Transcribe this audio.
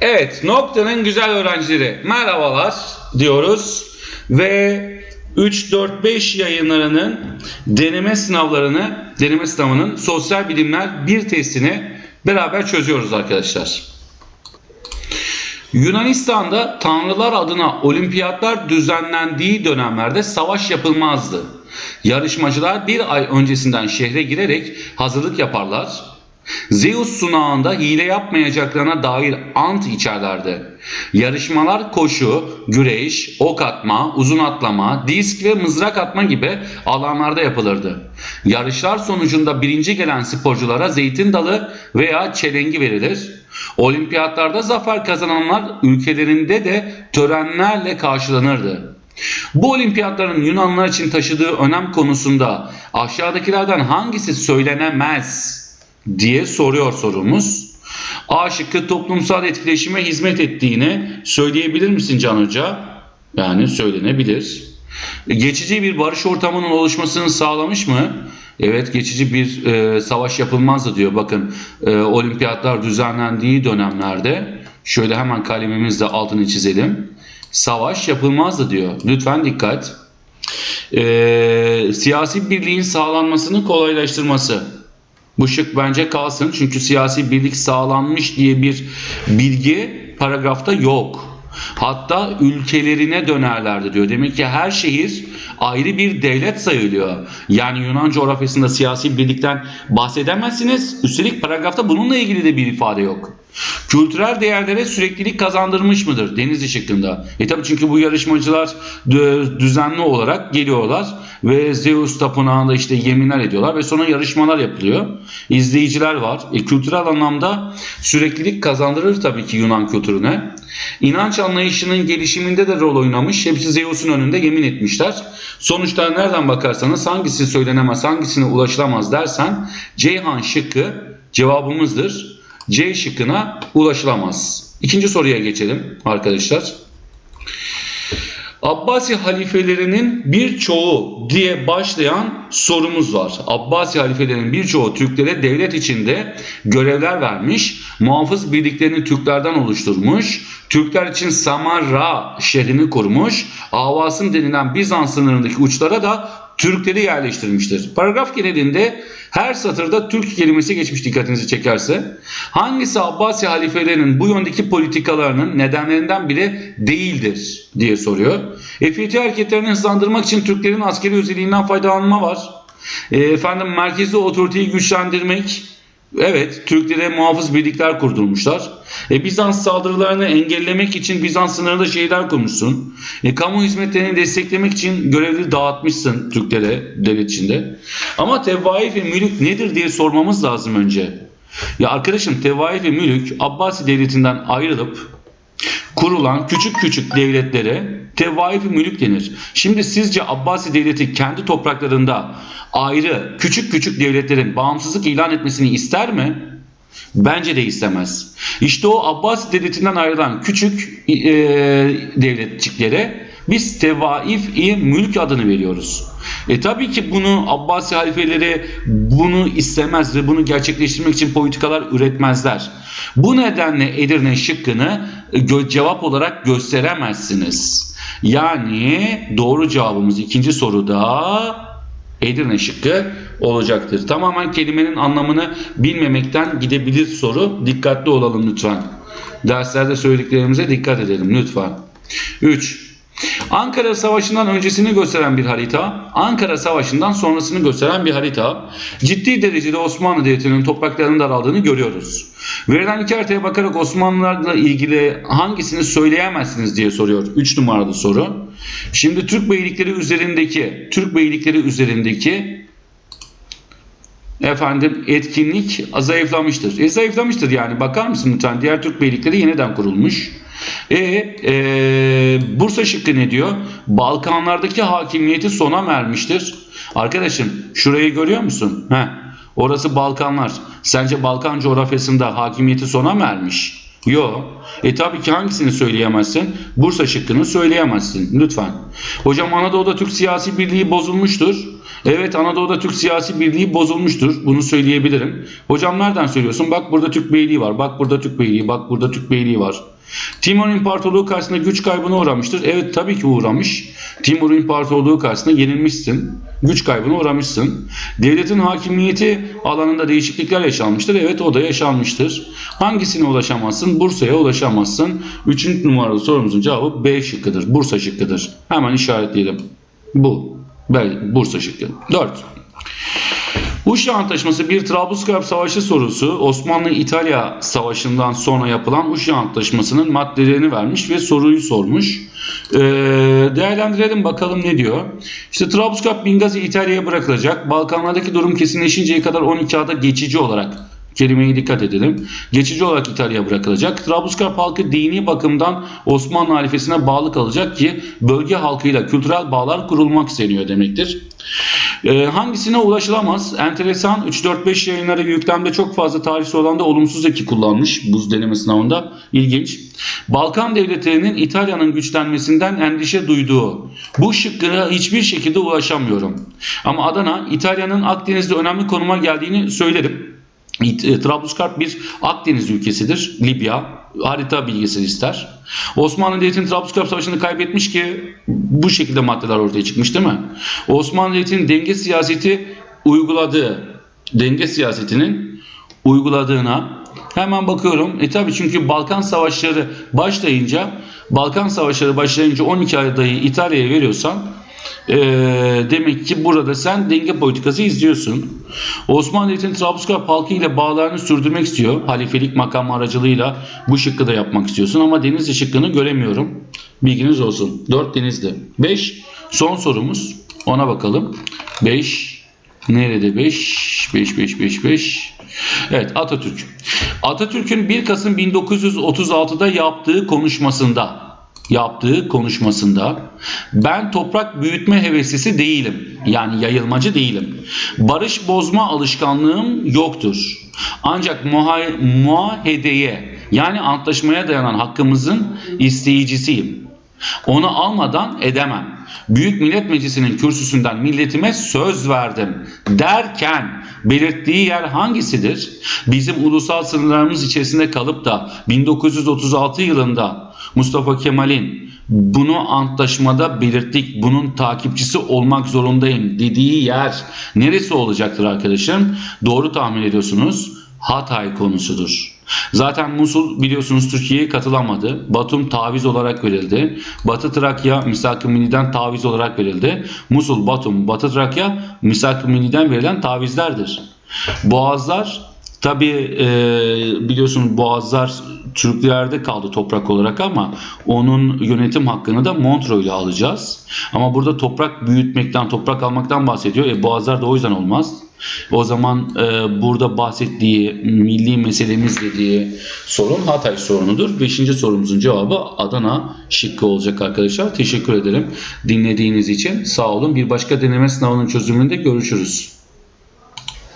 Evet, noktanın güzel öğrencileri merhabalar diyoruz ve 3-4-5 yayınlarının deneme sınavlarını, deneme sınavının sosyal bilimler bir testini beraber çözüyoruz arkadaşlar. Yunanistan'da tanrılar adına olimpiyatlar düzenlendiği dönemlerde savaş yapılmazdı. Yarışmacılar bir ay öncesinden şehre girerek hazırlık yaparlar. Zeus sunağında hile yapmayacaklarına dair ant içerlerdi. Yarışmalar koşu, güreş, ok atma, uzun atlama, disk ve mızrak atma gibi alanlarda yapılırdı. Yarışlar sonucunda birinci gelen sporculara zeytin dalı veya çelengi verilir. Olimpiyatlarda zafer kazananlar ülkelerinde de törenlerle karşılanırdı. Bu olimpiyatların Yunanlılar için taşıdığı önem konusunda aşağıdakilerden hangisi söylenemez diye soruyor sorumuz. A şıkkı toplumsal etkileşime hizmet ettiğini söyleyebilir misin Can Hoca? Yani söylenebilir. Geçici bir barış ortamının oluşmasını sağlamış mı? Evet geçici bir e, savaş yapılmazdı diyor. Bakın e, olimpiyatlar düzenlendiği dönemlerde şöyle hemen kalemimizle altını çizelim. Savaş yapılmazdı diyor. Lütfen dikkat. E, siyasi birliğin sağlanmasını kolaylaştırması. Bu şık bence kalsın çünkü siyasi birlik sağlanmış diye bir bilgi paragrafta yok. Hatta ülkelerine dönerlerdi diyor. Demek ki her şehir ayrı bir devlet sayılıyor. Yani Yunan coğrafyasında siyasi birlikten bahsedemezsiniz. Üstelik paragrafta bununla ilgili de bir ifade yok. Kültürel değerlere süreklilik kazandırmış mıdır? Denizli şıkkında. E tabi çünkü bu yarışmacılar düzenli olarak geliyorlar ve Zeus tapınağında işte yeminler ediyorlar ve sonra yarışmalar yapılıyor. İzleyiciler var. E, kültürel anlamda süreklilik kazandırır tabii ki Yunan kültürüne. İnanç anlayışının gelişiminde de rol oynamış. Hepsi Zeus'un önünde yemin etmişler. Sonuçta nereden bakarsanız hangisi söylenemez, hangisine ulaşılamaz dersen Ceyhan şıkkı cevabımızdır. C şıkkına ulaşılamaz. İkinci soruya geçelim arkadaşlar. Abbasi halifelerinin birçoğu diye başlayan sorumuz var. Abbasi halifelerinin birçoğu Türklere devlet içinde görevler vermiş, muhafız birliklerini Türklerden oluşturmuş, Türkler için Samarra şehrini kurmuş, Avasım denilen Bizans sınırındaki uçlara da Türkleri yerleştirmiştir. Paragraf genelinde her satırda Türk kelimesi geçmiş dikkatinizi çekerse. Hangisi Abbasi halifelerinin bu yöndeki politikalarının nedenlerinden biri değildir diye soruyor. E, hareketlerini hızlandırmak için Türklerin askeri özelliğinden faydalanma var. E, efendim merkezi otoriteyi güçlendirmek, Evet, Türklere muhafız birlikler kurdurmuşlar. E, Bizans saldırılarını engellemek için Bizans sınırında şehirler kurmuşsun. E, kamu hizmetlerini desteklemek için görevli dağıtmışsın Türklere devlet içinde. Ama tevaif ve mülük nedir diye sormamız lazım önce. Ya arkadaşım tevaif ve mülük Abbasi devletinden ayrılıp kurulan küçük küçük devletlere tevaif mülük denir. Şimdi sizce Abbasi devleti kendi topraklarında ayrı küçük küçük devletlerin bağımsızlık ilan etmesini ister mi? Bence de istemez. İşte o Abbasi devletinden ayrılan küçük e, devletçiklere biz tevaif-i mülk adını veriyoruz. E tabii ki bunu Abbasi halifeleri bunu istemez ve bunu gerçekleştirmek için politikalar üretmezler. Bu nedenle Edirne şıkkını cevap olarak gösteremezsiniz. Yani doğru cevabımız ikinci soruda Edirne şıkkı olacaktır. Tamamen kelimenin anlamını bilmemekten gidebilir soru. Dikkatli olalım lütfen. Derslerde söylediklerimize dikkat edelim lütfen. 3. Ankara Savaşı'ndan öncesini gösteren bir harita, Ankara Savaşı'ndan sonrasını gösteren bir harita. Ciddi derecede Osmanlı Devleti'nin topraklarının daraldığını görüyoruz. Verilen iki haritaya bakarak Osmanlılarla ilgili hangisini söyleyemezsiniz diye soruyor. 3 numaralı soru. Şimdi Türk beylikleri üzerindeki Türk beylikleri üzerindeki efendim etkinlik zayıflamıştır. E zayıflamıştır yani bakar mısın lütfen diğer Türk beylikleri yeniden kurulmuş. E, e Bursa şıkkı ne diyor? Balkanlardaki hakimiyeti sona ermiştir. Arkadaşım şurayı görüyor musun? Heh, orası Balkanlar. Sence Balkan coğrafyasında hakimiyeti sona mı? Yo. E tabii ki hangisini söyleyemezsin? Bursa şıkkını söyleyemezsin. Lütfen. Hocam Anadolu'da Türk siyasi birliği bozulmuştur. Evet Anadolu'da Türk siyasi birliği bozulmuştur. Bunu söyleyebilirim. Hocam nereden söylüyorsun? Bak burada Türk beyliği var. Bak burada Türk beyliği. Bak burada Türk beyliği var. Timur İmparatorluğu karşısında güç kaybına uğramıştır. Evet tabii ki uğramış. Timur İmparatorluğu karşısında yenilmişsin. Güç kaybına uğramışsın. Devletin hakimiyeti alanında değişiklikler yaşanmıştır. Evet o da yaşanmıştır. Hangisine ulaşamazsın? Bursa'ya ulaşamazsın. Üçüncü numaralı sorumuzun cevabı B şıkkıdır. Bursa şıkkıdır. Hemen işaretleyelim. Bu. Bursa şıkkı. 4. Uşa Antlaşması bir Trablusgarp Savaşı sorusu Osmanlı-İtalya Savaşı'ndan sonra yapılan Uşa Antlaşması'nın maddelerini vermiş ve soruyu sormuş. Ee, değerlendirelim bakalım ne diyor. İşte Trablusgarp Bingazi İtalya'ya bırakılacak. Balkanlardaki durum kesinleşinceye kadar 12 ada geçici olarak kelimeye dikkat edelim. Geçici olarak İtalya'ya bırakılacak. Trablusgarp halkı dini bakımdan Osmanlı halifesine bağlı kalacak ki bölge halkıyla kültürel bağlar kurulmak isteniyor demektir. Ee, hangisine ulaşılamaz? Enteresan 3-4-5 yayınları yüklemde çok fazla tarihsel olan da olumsuz eki kullanmış buz deneme sınavında. İlginç. Balkan devletlerinin İtalya'nın güçlenmesinden endişe duyduğu. Bu şıkkına hiçbir şekilde ulaşamıyorum. Ama Adana İtalya'nın Akdeniz'de önemli konuma geldiğini söylerim. E, Trablusgarp bir Akdeniz ülkesidir. Libya harita bilgisi ister. Osmanlı Devleti'nin Trablusgarp Savaşı'nı kaybetmiş ki bu şekilde maddeler ortaya çıkmış değil mi? Osmanlı Devleti'nin denge siyaseti uyguladığı denge siyasetinin uyguladığına hemen bakıyorum. E tabi çünkü Balkan Savaşları başlayınca Balkan Savaşları başlayınca 12 adayı İtalya'ya veriyorsan ee, demek ki burada sen denge politikası izliyorsun. Osmanlı Devleti'nin Trablusgarp halkı ile bağlarını sürdürmek istiyor. Halifelik makamı aracılığıyla bu şıkkı da yapmak istiyorsun ama Denizli şıkkını göremiyorum. Bilginiz olsun. 4 Denizli. 5 son sorumuz. Ona bakalım. 5 nerede 5? 5 5 5 5. Evet Atatürk. Atatürk'ün 1 Kasım 1936'da yaptığı konuşmasında yaptığı konuşmasında ben toprak büyütme heveslisi değilim. Yani yayılmacı değilim. Barış bozma alışkanlığım yoktur. Ancak muahedeye yani antlaşmaya dayanan hakkımızın isteyicisiyim. Onu almadan edemem. Büyük Millet Meclisi'nin kürsüsünden milletime söz verdim derken belirttiği yer hangisidir? Bizim ulusal sınırlarımız içerisinde kalıp da 1936 yılında Mustafa Kemal'in bunu antlaşmada belirttik, bunun takipçisi olmak zorundayım dediği yer neresi olacaktır arkadaşım? Doğru tahmin ediyorsunuz. Hatay konusudur. Zaten Musul biliyorsunuz Türkiye'ye katılamadı. Batum taviz olarak verildi. Batı Trakya Misak-ı Milli'den taviz olarak verildi. Musul, Batum, Batı Trakya Misak-ı Milli'den verilen tavizlerdir. Boğazlar tabi biliyorsunuz Boğazlar Türklerde kaldı toprak olarak ama onun yönetim hakkını da Montreux ile alacağız. Ama burada toprak büyütmekten, toprak almaktan bahsediyor. E, Boğazlar da o yüzden olmaz. O zaman e, burada bahsettiği milli meselemiz dediği sorun Hatay sorunudur. Beşinci sorumuzun cevabı Adana şıkkı olacak arkadaşlar. Teşekkür ederim dinlediğiniz için. Sağ olun. Bir başka deneme sınavının çözümünde görüşürüz.